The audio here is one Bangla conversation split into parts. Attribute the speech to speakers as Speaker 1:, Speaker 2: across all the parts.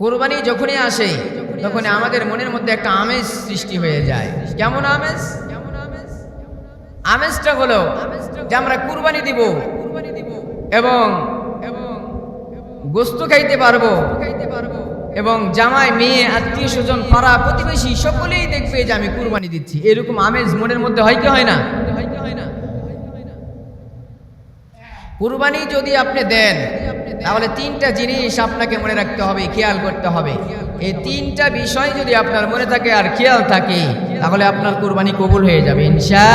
Speaker 1: কোরবানি যখনই আসে তখনই আমাদের মনের মধ্যে একটা আমেজ সৃষ্টি হয়ে যায়। কেমন আমেজ? আমেজটা হলো যে আমরা কুরবানি দিব এবং গোস্ত খাইতে পারব এবং জামাই, মেয়ে, আত্মীয় স্বজন, পাড়া প্রতিবেশী সকলেই দেখবে যে আমি কুরবানি দিচ্ছি। এরকম আমেজ মনের মধ্যে হয় কি হয় না? কুরবানি যদি আপনি দেন, তাহলে তিনটা জিনিস আপনাকে মনে রাখতে হবে, খেয়াল করতে হবে। এই তিনটা বিষয় যদি আপনার মনে থাকে আর খেয়াল থাকে, তাহলে আপনার কুরবানি কবুল হয়ে যাবে, ইনশা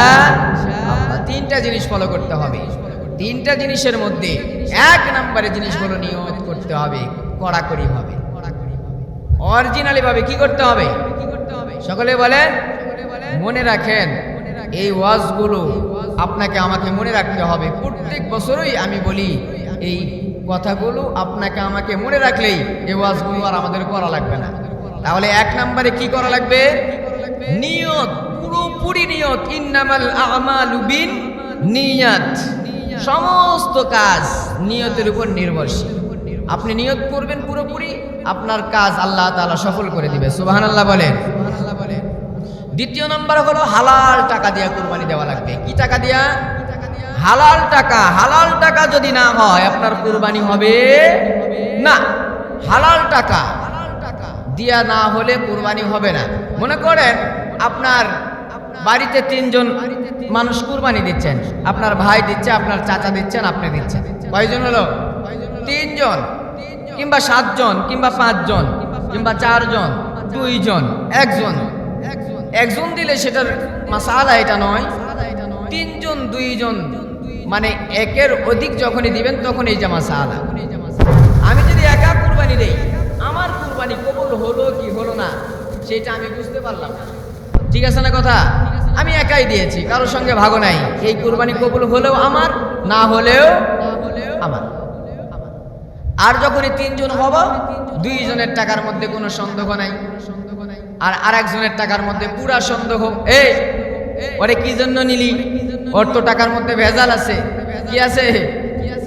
Speaker 1: তিনটা জিনিস ফলো করতে হবে। তিনটা জিনিসের মধ্যে এক নম্বরে জিনিস হলো নিয়ত করতে হবে, কড়াকড়ি ভাবে। অরিজিনালি ভাবে কি করতে হবে? সকলে বলেন, মনে রাখেন, এই ওয়াজগুলো আপনাকে আমাকে মনে রাখতে হবে। প্রত্যেক বছরই আমি বলি এই কথাগুলো, আপনাকে আমাকে মনে রাখলেই এই ওয়াজগুলো আর আমাদের করা লাগবে না। তাহলে এক নম্বরে কি করা লাগবে? নিয়ত, পুরোপুরি নিয়ত। ইন্নামাল আমালু বিন নিয়াত। সমস্ত কাজ নিয়তের উপর নির্ভরশীল। আপনি নিয়ত করবেন পুরোপুরি, আপনার কাজ আল্লাহ তালা সফল করে দিবে। সুবহানাল্লাহ বলেন। দ্বিতীয় নম্বর হলো হালাল টাকা দিয়া কুরবানি দেওয়া লাগবে। কি টাকা দিয়া? হালাল টাকা। হালাল টাকা যদি না হয়, আপনার কুরবানি হবে না। হালাল টাকা দিয়া না হলে কুরবানি হবে না। মনে করেন, আপনার বাড়িতে তিনজন মানুষ কুরবানি দিচ্ছেন। আপনার ভাই দিচ্ছে, আপনার চাচা দিচ্ছেন, আপনি দিচ্ছেন। কয়জন হলো? তিনজন। কিংবা সাতজন, কিংবা পাঁচজন, কিংবা চারজন, দুইজন, একজন। একজন দিলে সেটার মাসালা এটা নয়, তিনজন, দুইজন মানে একের অধিক যখনই দিবেন তখন এই যে মাসালা। আমি যদি একা কুরবানি দেই, আমার কুরবানি কবুল হলো কি হলো না, সেটা আমি বুঝতে পারলাম না। ঠিক আছে না কথা? আমি একাই দিয়েছি, কারোর সঙ্গে ভাগো নাই। এই কুরবানি কবুল হলেও আমার, না হলেও আমার। আর যখনই তিনজন হব, দুইজনের টাকার মধ্যে কোনো সন্দেহ নাই। আর আরেকজনের টাকার মধ্যে পুরা সন্দেহ। এই, ওরে কি জন্য নিলি? ওর তো টাকার মধ্যে ভেজাল আছে। কি আছে?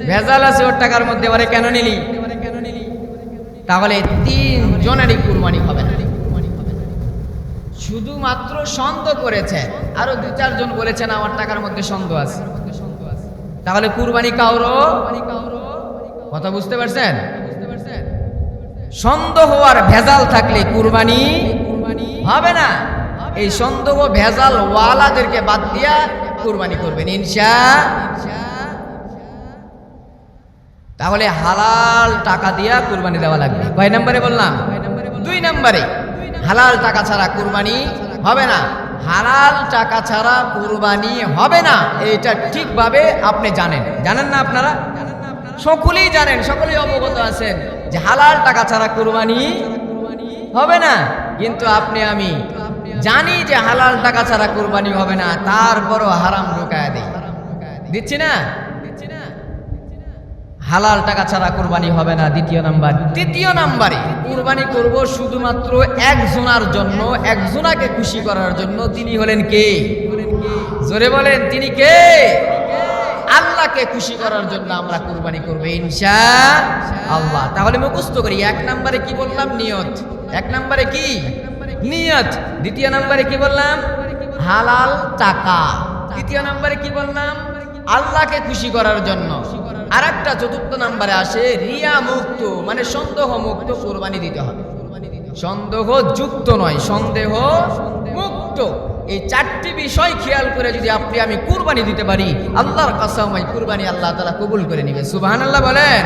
Speaker 1: ভেজাল আছে ওর টাকার মধ্যে, ওরে কেন নিলি? তাহলে তিন জনেরই কুরবানি হবে না। শুধুমাত্র সন্দেহ করেছে। আরও দু চারজন বলেছেন আমার টাকার মধ্যে সন্দেহ আছে। তাহলে কুরবানি কাউরো? কথা বুঝতে পারছেন? সন্দেহ আর ভেজাল থাকলে কুরবানি হবে না। এই সন্দেহ ভেজাল ওয়ালাদেরকে বাদ দিয়া কুরবানি করবেন, ইনশা। তাহলে হালাল টাকা দিয়া কুরবানি দেওয়া লাগবে। কয় নম্বরে বললাম? দুই নম্বরে। হালাল টাকা ছাড়া কুরবানি হবে না। হালাল টাকা ছাড়া কুরবানি হবে না। এটা ঠিকভাবে আপনি জানেন। জানেন না আপনারা? সকলেই জানেন, সকলেই অবগত আছেন যে হালাল টাকা ছাড়া কুরবানি হবে না। কিন্তু আপনি আমি জানি যে হালাল টাকা ছাড়া কুরবানি হবে না, তারপরও হারাম ঢোকায় দেই। দিচ্ছি না? হালাল টাকা ছাড়া কুরবানি হবে না, দ্বিতীয় নাম্বার। তৃতীয় নাম্বারে কুরবানি করব শুধুমাত্র একজনার জন্য একজনাকে খুশি করার জন্য। তিনি হলেন কে? জোরে বলেন, তিনি কে? আল্লাহকে খুশি করার জন্য আমরা কোরবানি করব, ইনশা আল্লাহ। তাহলে মুখস্থ করি, এক নাম্বারে কি বললাম? নিয়ত। এক নম্বরে কি? নিয়ত। দ্বিতীয় নম্বরে কি বললাম? হালাল টাকা। তৃতীয় নম্বরে কি বললাম? আল্লাহকে খুশি করার জন্য। আর একটা চতুর্থ নম্বরে আসে রিয়া মুক্ত মানে সন্দেহ মুক্ত কোরবানি দিতে হবে। সন্দেহ যুক্ত নয় সন্দেহ মুক্ত এই চারটি বিষয় খেয়াল করে যদি আপনি আমি কুরবানি দিতে পারি, আল্লাহর কাসামাই কুরবানি আল্লাহ তালা কবুল করে নিবে। সুবাহান আল্লাহ বলেন।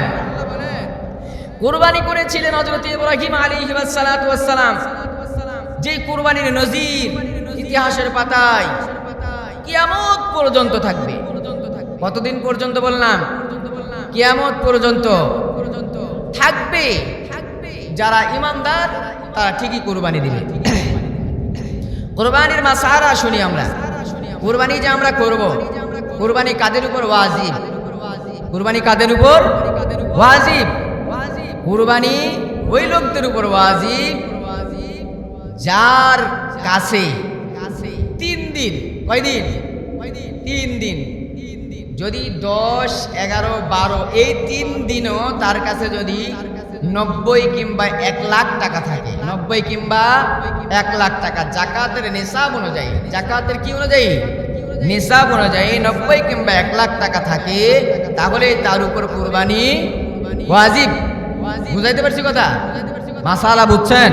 Speaker 1: কুরবানি করেছিলেন হজরত ইব্রাহিম আলী সালাম যে কুরবানির নজির ইতিহাসের পাতায় কিয়ামত পর্যন্ত থাকবে। কতদিন পর্যন্ত বললাম? কিয়ামত পর্যন্ত থাকবে। যারা ইমানদার, তারা ঠিকই কোরবানি দিবে। কোরবানির মাসারা শুনি আমরা। কোরবানি যে আমরা করব, কোরবানি কাদের উপর ওয়াজিব? কোরবানি কাদের উপর? ওয়াজিব। কোরবানি ওই লোকদের উপর ওয়াজিব। যার কাছে তিন দিন, কয় দিন? তিন দিন। যদি দশ, এগারো, বারো, এই তিন দিনও তার কাছে যদি নব্বই কিংবা এক লাখ টাকা থাকে, নব্বই কিংবা এক লাখ টাকা, জাকাতের নিসাব অনুযায়ী, জাকাতের কি অনুযায়ী? নিসাব অনুযায়ী নব্বই কিংবা এক লাখ টাকা থাকে, তাহলে তার উপর কুরবানি ওয়াজিব। বুঝাইতে পারছি কথা? মাসালা বুঝছেন?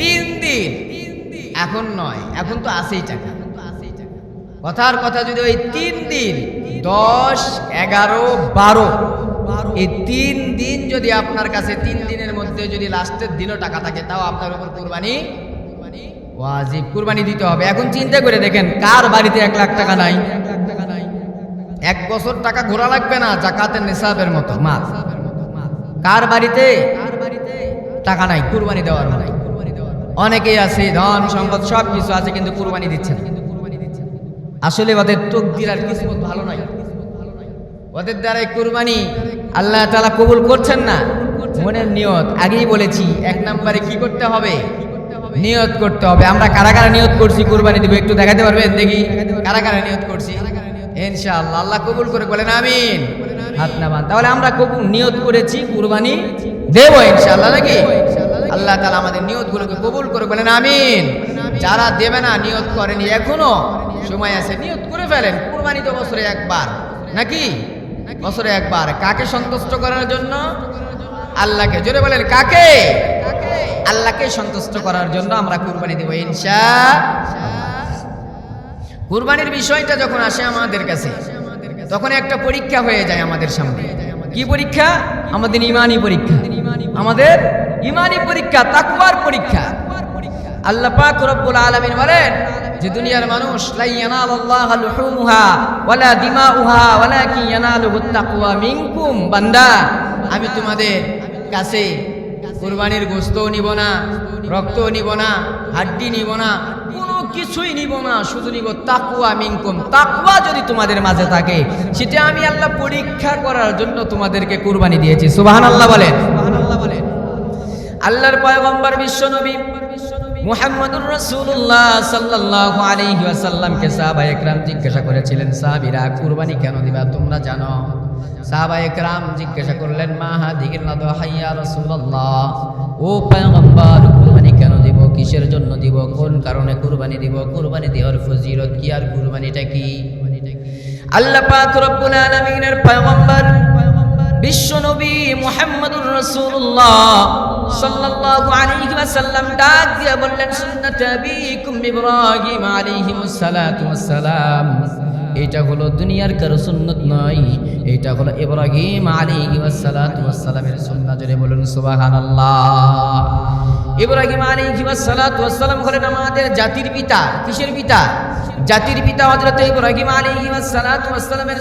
Speaker 1: তিন দিন। এখন নয়, এখন তো আছেই টাকা। কথার কথা যদি ওই তিন দিন, দশ, এগারো, বারো, এই তিন দিন যদি আপনার কাছে তিন দিনের মধ্যে যদি লাস্টের দিনও টাকা থাকে, তাও আপনার উপর কুরবানি ওয়াজিব। কুরবানি দিতে হবে। এখন চিন্তা করে দেখেন, কার বাড়িতে এক লাখ টাকা নাই? এক বছর টাকা ঘোরা লাগবে না, জাকাতের নিসাবের মতো মাছ কার বাড়িতে? টাকা নাই, কুরবানি দেওয়ার মতো। অনেকেই আছে, ধন, সম্পদ, সব কিছু আছে, কিন্তু কুরবানি দিচ্ছে না আসলে ওদের তকদির আর কিসমত ভালো নাই ওদের দ্বারাই কুরবানি আল্লাহ তালা কবুল করছেন না। মনের নিয়ত, আগেই বলেছি, এক নম্বরে কি করতে হবে? নিয়ত করতে হবে। আমরা কারা কারা নিয়ত করছি, কুরবানি দিব। একটু দেখাতে পারবেন? দেখি কারা কারা নিয়ত করছি। ইনশাআল্লাহ, আল্লাহ কবুল করে বলেন আমিন। হাত নামান। তাহলে আমরা কবুল নিয়ত করেছি, কুরবানি দেবো ইনশাআল্লাহ নাকি? আল্লাহ তালা আমাদের নিয়তগুলোকে কবুল করে বলেন আমিন। যারা দেবে না, নিয়ত করেনি এখনও, সময় আছে নিয়ত করে ফেলেন। কুরবানি তো বছরে একবার, নাকি? বছরে একবার। কাকে সন্তুষ্ট করার জন্য? আল্লাহকে। জোরে বলেন, কাকে? আল্লাহকে সন্তুষ্ট করার জন্য আমরা কুরবানি দেব ইনশা কুরবানির বিষয়টা যখন আসে আমাদের কাছে, তখন একটা পরীক্ষা হয়ে যায় আমাদের সামনে। কি পরীক্ষা? আমাদের ইমানি পরীক্ষা। আমাদের ইমানি পরীক্ষা, তাকওয়ার পরীক্ষা। আল্লাহ পাক রব্বুল আলামিন বলেন যে, দুনিয়ার মানুষ লা ইয়ানালাল্লাহ লুহুমুহা ওয়ালা দিমাউহা ওয়ালাকিন ইয়ানালুহুত তাকওয়া মিনকুম, বান্দা, আমি তোমাদের কাছে কুরবানির গোস্তও নিব না, রক্তও নিব না, হাড্ডি নিব না, কোনো কিছুই নিব না। শুধু নিব তাকুয়া মিনকুম। তাকুয়া যদি তোমাদের মাঝে থাকে, সেটা আমি আল্লাহ পরীক্ষা করার জন্য তোমাদেরকে কুরবানি দিয়েছি। বলেন। সুবহানাল্লাহ বলেন। আল্লাহর পয়গম্বর বিশ্ব নবী মুহাম্মদুর রাসূলুল্লাহ সাল্লাল্লাহু আলাইহি ওয়াসাল্লামকে সাহাবা একরাম জিজ্ঞাসা করেছিলেন, সাহাবীরা, কুরবানি কেন দিবা? তোমরা জানো? সাহাবা একরাম জিজ্ঞাসা করলেন, মা হাদিহির নাদহাইয়া রাসূলুল্লাহ? ও পয়গম্বর, কুরবানি কেন দিব? কিসের জন্য দিব? কোন কারণে কুরবানি দিব? কুরবানি দেওয়ার ফজিলত কি? আর কুরবানিটা কি? আল্লাহ পাক রব্বুল আলামিনের পয়গম্বর বিশ্বনবী মুহাম্মদুর রাসূলুল্লাহ সাল্লাল্লাহু আলাইহি ওয়াসাল্লাম ডাক দিয়ে বললেন, সুন্নাত আবিকুম ইব্রাহিম আলাইহিমুস সালাতু ওয়াসসালাম এটা হলো দুনিয়ার কারও সুন্নত নয়। এটা হলো ইব্রাহিম আলী সালাতামের জোরে বলুন সুবাহান ইব্রাহিম আলী ওয়াসসালাম হলেন আমাদের জাতির পিতা। কিসের পিতা? জাতির পিতা হজরত ইব্রাহিম আলাইহি সালাতামের ওয়াসসালামের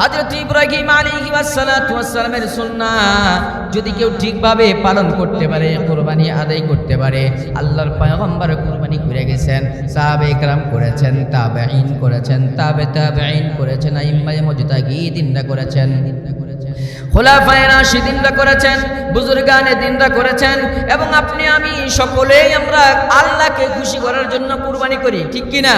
Speaker 1: হযরত ইব্রাহিম ওয়াসসালাতু ওয়াসসালামের সুন্নাহ যদি কেউ ঠিকভাবে পালন করতে পারে, কুরবানি আদায় করতে পারে, আল্লাহর পয়গম্বর কুরবানি করে গেছেন, সাহাবে একরাম করেছেন, তাবেঈন করেছেন, তাবে তাবেঈন করেছেন, আইম্মায়ে মুজতাহিদিনরা করেছেন, খোলাফায়ে রাশিদিনরা করেছেন, বুজুর্গানে দিনরা করেছেন এবং আপনি, আমি সকলেই আমরা আল্লাহকে খুশি করার জন্য কুরবানি করি, ঠিক কি না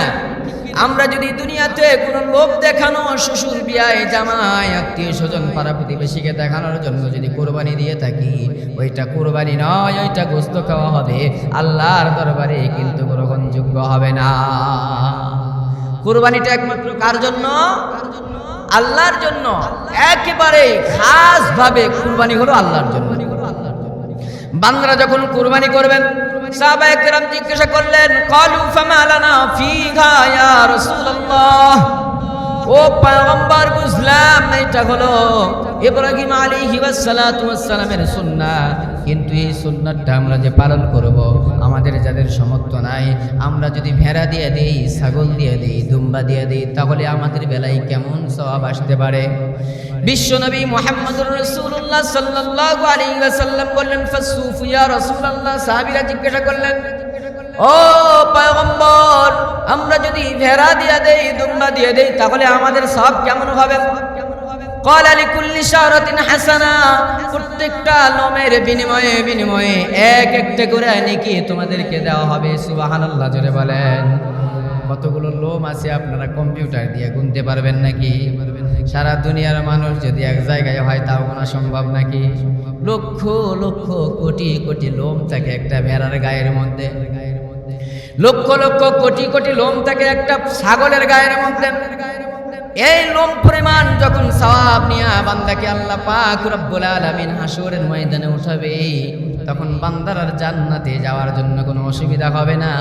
Speaker 1: আমরা যদি দুনিয়াতে কোনো লোভ দেখানো, শ্বশুর বিয়ায়, জামাই, আত্মীয় স্বজন, পাড়া প্রতিবেশীকে দেখানোর জন্য যদি কোরবানি দিয়ে থাকি, ওইটা কোরবানি নয়, ওইটা গোস্ত খাওয়া হবে। আল্লাহর দরবারে কিন্তু গ্রহণযোগ্য হবে না। কোরবানিটা একমাত্র কার জন্য? আল্লাহর জন্য। একেবারে খাস ভাবে কুরবানি হলো আল্লাহর জন্য। বান্দারা যখন কুরবানি করবেন সাহাবায়ে কেরাম জিজ্ঞাসা করলেন কালু ফামা লানা ফিহা ইয়া ও পয়গম্বর বুঝলাম এটা হলো। ইব্রাহিম ওয়াসসালাতু ওয়াসসালামের সুন্নাহ কিন্তু এই সুন্নাতটা আমরা যে পালন করব, আমাদের যাদের সামর্থ্য নাই, আমরা যদি ভেড়া দিয়ে দেই, ছাগল দিয়ে দেই, দুম্বা দিয়ে দেই, তাহলে আমাদের বেলায় কেমন সওয়াব আসতে পারে? বিশ্বনবী মুহাম্মদুর রাসূলুল্লাহ সাল্লাল্লাহু আলাইহি ওয়াসাল্লাম বললেন ফাসুফ ইয়া রাসূলুল্লাহ। সাহাবীরা জিজ্ঞাসা করলেন ও পয়গম্বর, আমরা যদি ভেড়া দিয়ে দেই, দুম্বা দিয়ে দেই, তাহলে আমাদের সব কেমন হবে? কল আলী হাসানা, প্রত্যেকটা লোমের বিনিময়ে বিনিময়ে এক একটা করে নাকি তোমাদেরকে দেওয়া হবে জোরে বলেন। কতগুলো লোম আছে আপনারা কম্পিউটার দিয়ে গুনতে পারবেন নাকি? সারা দুনিয়ার মানুষ যদি এক জায়গায় হয়, তাও কোনো সম্ভব নাকি? লক্ষ লক্ষ কোটি কোটি লোম থাকে একটা ভেড়ার গায়ের মধ্যে। লক্ষ লক্ষ কোটি কোটি লোম থাকে একটা ছাগলের গায়ের মধ্যে। এই লোম পরিমাণ যখন সওয়াব নিয়ে বান্দাকে আল্লাহ পাক রব্বুল আলামিন হাসরের ময়দানে উঠাবে, তখন বান্দার আর জান্নাতে যাওয়ার জন্য কোনো অসুবিধা হবে না।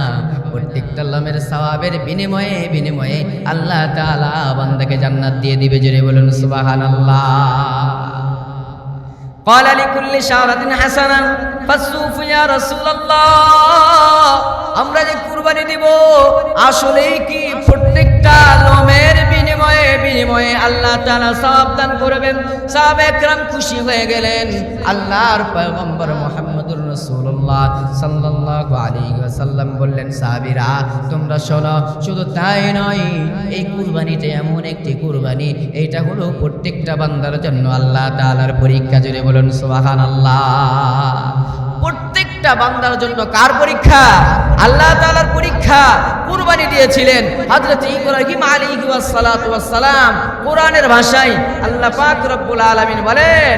Speaker 1: প্রত্যেকটা লোমের সওয়াবের বিনিময়ে বিনিময়ে আল্লাহ তাআলা বান্দাকে জান্নাত দিয়ে দিবে। জোরে বলুন, সুবহানাল্লাহ। قال لكل شعرة حسنة فالسوف يا رسول الله আমরা যে কুরবানি দিব আসলেই কি প্রত্যেকটা লোমের বিনিময়ে বিনিময়ে আল্লাহ তাআলা সওয়াব দান করবেন সাহাবে একরাম খুশি হয়ে গেলেন আল্লাহর পয়গম্বর মুহাম্মদুর রাসূলুল্লাহ সাল্লাল্লাহু আলাইহি ওয়াসাল্লাম বললেন, সাহাবীরা, তোমরা শোনো, শুধু তাই নয়, এই কুরবানিটা এমন একটি কুরবানি, এইটা হলো প্রত্যেকটা বান্দার জন্য আল্লাহ তাআলার পরীক্ষা জুড়ে বলুন, সুবহানাল্লাহ। প্রত্যেকটা বান্দার জন্য কার পরীক্ষা? আল্লাহ তাআলার পরীক্ষা। কুরবানি দিয়েছিলেন হযরত ইব্রাহিম ওয়াসসালাতু ওয়াসসালাম। কোরআনের ভাষায় আল্লাহ পাক রব্বুল আলামিন বলেন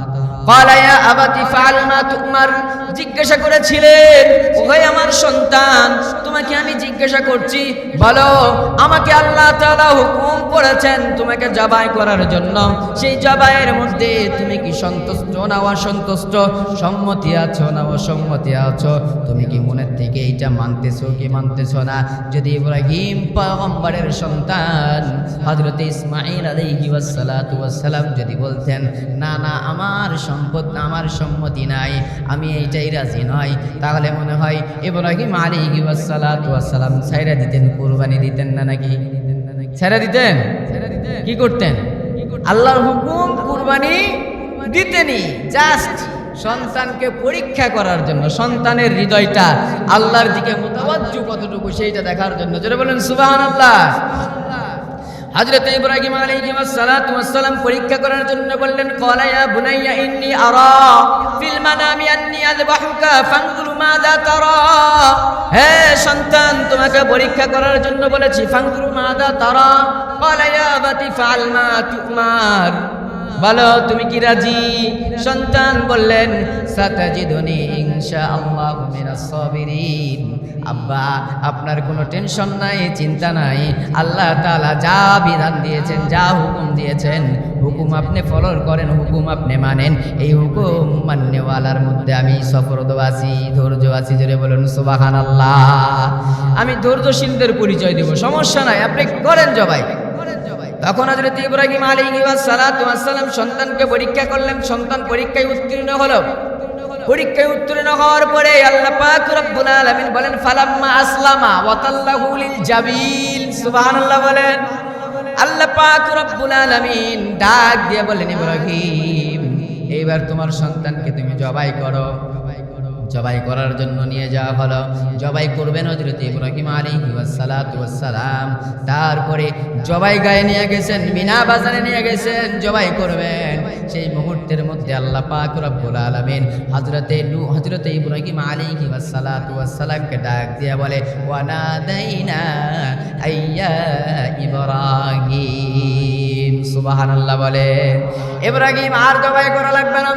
Speaker 1: জিজ্ঞাসা করেছিলেন ওহাই আমার সন্তান, তোমাকে আমি জিজ্ঞাসা করছি। বলো, আমাকে আল্লাহ তালা হুকুম করেছেন তোমাকে জবাই করার জন্য। সেই জবাইয়ের মধ্যে তুমি কি সন্তুষ্ট না অসন্তুষ্ট? সম্মতি আছো না অসম্মতি আছো? তুমি কি মনের থেকে এইটা মানতেছো কি মানতেছো না? যদি ইব্রাহিম পয়গম্বরের সন্তান হজরত ইসমাইল আলী সালাম যদি বলতেন, না না, আমার সম্পদ আমার সম্মতি নাই, আমি এইটাই রাজি নয় তাহলে মনে হয় ইব্রাহিম আলাইহি ওয়াসসালাতু ওয়াসসালাম ছাইরা দিতেন, কোরবানি দিতেন না নাকি? ছাইরা দিতেন? কি করতেন? আল্লাহর হুকুম কুরবানি দিতেনি, জাস্ট সন্তানকে পরীক্ষা করার জন্য, সন্তানের হৃদয়টা আল্লাহর দিকে মোতাবাজ্জু কতটুকু সেইটা দেখার জন্য। যেটা বলেন, সুবহানাল্লাহ। হযরত ইব্রাহিম আলাইহিস সালাতু ওয়াস সালাম পরীক্ষা করার জন্য বললেন, ক্বালা ইয়া বুনাইয়া, ইন্নি আরা ফিল মানামি আন্নি আযবাহুকা ফানজুর মাযা তারা। হে সন্তান, তোমাকে পরীক্ষা করার জন্য বলেছি, ফানজুর মাযা তারা। ক্বালা ইয়া বাতি ফাআল মা তুমার। বলো, তুমি কি রাজি? সন্তান বললেন, সাতাজিদুনি ইনশাআল্লাহ মিনাস সাবিরিন। আব্বা, আপনার কোনো টেনশন নাই, চিন্তা নাই। আল্লাহ তাআলা যা বিধান দিয়েছেন, যা হুকুম দিয়েছেন, হুকুম আপনি ফলো করেন, হুকুম আপনি মানেন। এই হুকুম মান্যওয়ালার মধ্যে আমি সফরদ আছি ধৈর্য আছি জোরে বলুন, সুবহানাল্লাহ। আমি ধৈর্যশীলদের পরিচয় দেব, সমস্যা নাই, আপনি করেন জবাই। তখন হযরত ইব্রাহিম আলাইহি সালাতু ওয়াসসালাম সন্তানকে পরীক্ষা করলেন। সন্তান পরীক্ষায় উত্তীর্ণ হলো। পরীক্ষায় উত্তীর্ণ হওয়ার পরে আল্লাহ পাক রব্বুল আলামিন বলেন, ফালাম্মা আসলামা ওয়া তাল্লাহু লিল জাবিল। সুবহানাল্লাহ বলেন। আল্লাহ পাক রব্বুল আলামিন ডাক দিয়ে বলেন, ইব্রাহিম এইবার তোমার সন্তানকে তুমি জবাই করো। জবাই করার জন্য নিয়ে যাওয়া হলো। জবাই করবেন হজরত ইব্রাহিম ওয়াসসালাতু ওয়াসসালাম। তারপরে জবাই গায়ে নিয়ে গেছেন, মিনা বাজারে নিয়ে গেছেন, জবাই করবেন। সেই মুহূর্তের মধ্যে আল্লাহ পাক রব্বুল আলামিন হযরতে নূ, হযরতে ইব্রাহিম ওয়াসসালাতু ওয়াসসালামকে ডাক দিয়ে বলে, ওয়ানাদাইনা আইয়া ইব্রাহিম। সুবহানাল্লাহ বলে ইব্রাহিম আর জবাই করা লাগবে না।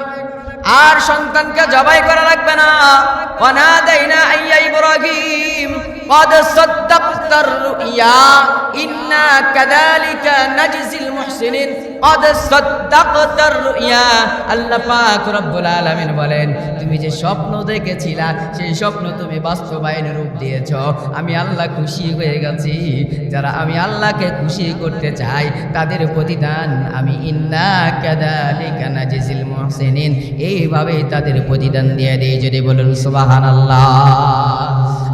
Speaker 1: আর সন্তানকে জবাই করা লাগবে না ওয়ানাদাইনা আইয়া ইব্রাহিম قد صدقت الرؤيا إنا كذلك نجزي المحسنين কদ সাদাকাতার রুইয়া আল্লাহ পাক রব্বুল আলামিন বলেন, তুমি যে স্বপ্ন দেখেছিলা, সেই স্বপ্ন তুমি বাস্তবায়ন রূপ দিয়েছ। আমি আল্লাহ খুশি হয়ে গেছি। যারা আমি আল্লাহকে খুশি করতে চাই তাদের প্রতিদান আমি ইন্না কাদালিকা নাজিজিল মুহসিনিন। এইভাবেই তাদের প্রতিদান দিয়ে দেই, যদি বলেন সুবহানাল্লাহ।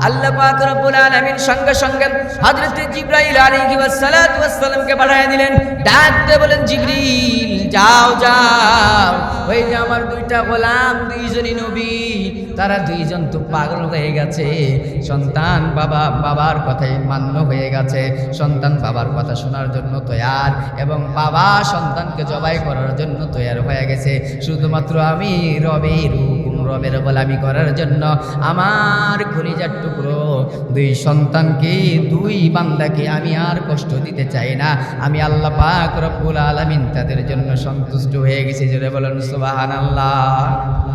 Speaker 1: আল্লাহ পাক রব্বুল আলামিন সঙ্গে সঙ্গে হযরত জিবরাইল আলাইহিস সালাতু ওয়াস সালামকে পাঠিয়ে দিলেন ডাকতে বলেন জি জিবরিল, যাও যাও। ওই যে আমার দুইটা গোলাম, দুইজনই নবী। তারা দুইজন তো পাগল হয়ে গেছে। সন্তান বাবা, বাবার কথাই মান্য হয়ে গেছে। সন্তান বাবার কথা শোনার জন্য তৈয়ার এবং বাবা সন্তানকে জবাই করার জন্য তৈয়ার হয়ে গেছে। শুধুমাত্র আমি রবের রবের গোলামি করার জন্য আমার খনিজার টুকরো, দুই সন্তানকে, দুই বান্দাকে আমি আর কষ্ট দিতে চাই না। আমি আল্লাহ পাক রব্বুল আলামিন তাদের জন্য সন্তুষ্ট হয়ে গেছি। জোরে বলেন, সুবহানাল্লাহ।